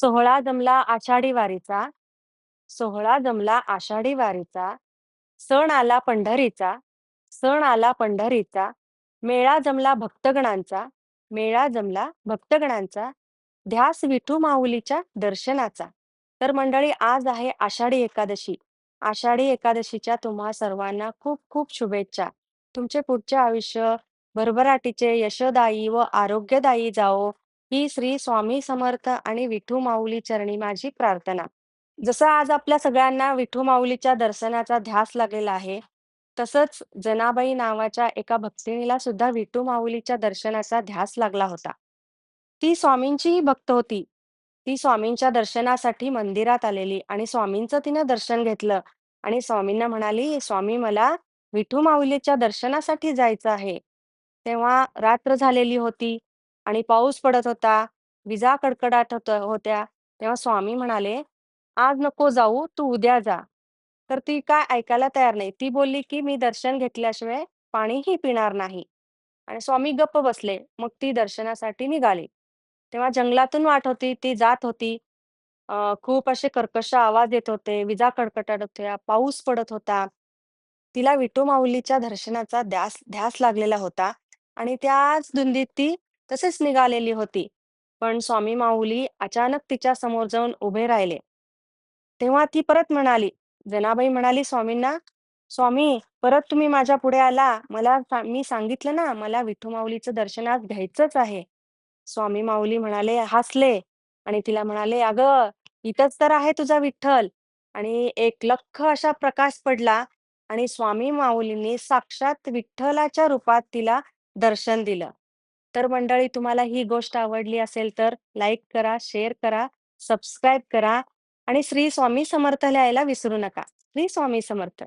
सोहळा जमला आषाढी वारीचा, सोहळा जमला आषाढी वारीचा, सण आला पंढरीचा, सण आला पंढरीचा, मेळा जमला भक्तगणांचा, मेळा जमला भक्तगणांचा, ध्यास विठू माऊलीच्या दर्शनाचा. तर मंडळी आज आहे आषाढी एकादशी. आषाढी एकादशीच्या तुम्हा सर्वांना खूप खूप शुभेच्छा. तुमचे पुढचे आयुष्य भरभराटीचे, यशोदायी व आरोग्यदायी जावो, ही श्री स्वामी समर्थ आणि विठू माऊली चरणी माझी प्रार्थना. जसं आज आपल्या सगळ्यांना विठू माऊलीच्या दर्शनाचा ध्यास लागलेला आहे, तसंच जनाबाई नावाच्या एका भक्तिनीला सुद्धा विठू माऊलीच्या दर्शनाचा ध्यास लागला होता. ती स्वामींचीही भक्त होती. ती स्वामींच्या दर्शनासाठी मंदिरात आलेली आणि स्वामींचं तिनं दर्शन घेतलं आणि स्वामींना म्हणाली, "स्वामी मला विठू माऊलीच्या दर्शनासाठी जायचं आहे." तेव्हा रात्र झालेली होती आणि पाऊस पडत होता, विजा कडकडाट होत होत्या. तेव्हा स्वामी म्हणाले, "आज नको जाऊ, तू उद्या जा." तर ती काय ऐकायला तयार नाही. ती बोलली, की "मी दर्शन घेतल्याशिवाय पाणीही पिणार नाही." आणि स्वामी गप्प बसले. मग ती दर्शनासाठी निघाली. तेव्हा जंगलातून वाट होती, ती जात होती. खूप असे कर्कश आवाज येत होते, विजा कडकडत होत्या, पाऊस पडत होता. तिला विटू माऊलीच्या दर्शनाचा ध्यास ध्यास लागलेला होता आणि त्याच धुंदीत ती तसेच निघालेली होती. पण स्वामी माऊली अचानक तिच्या समोर जाऊन उभे राहिले. तेव्हा ती परत म्हणाली, जनाबाई म्हणाली स्वामींना, "स्वामी, परत तुम्ही माझ्या पुढे आला. मला मी सांगितलं ना, मला विठू माऊलीचं दर्शन आज घ्यायचंच आहे." स्वामी माऊली म्हणाले, हसले आणि तिला म्हणाले, "अगं, इथंच तर आहे तुझा विठ्ठल." आणि एक लख असा प्रकाश पडला आणि स्वामी माऊलींनी साक्षात विठ्ठलाच्या रूपात तिला दर्शन दिलं. तर मंडळी तुम्हाला ही गोष्ट आवडली असेल तर लाईक करा, शेअर करा, सबस्क्राईब करा आणि श्री स्वामी समर्थ लिहायला विसरू नका. श्री स्वामी समर्थ.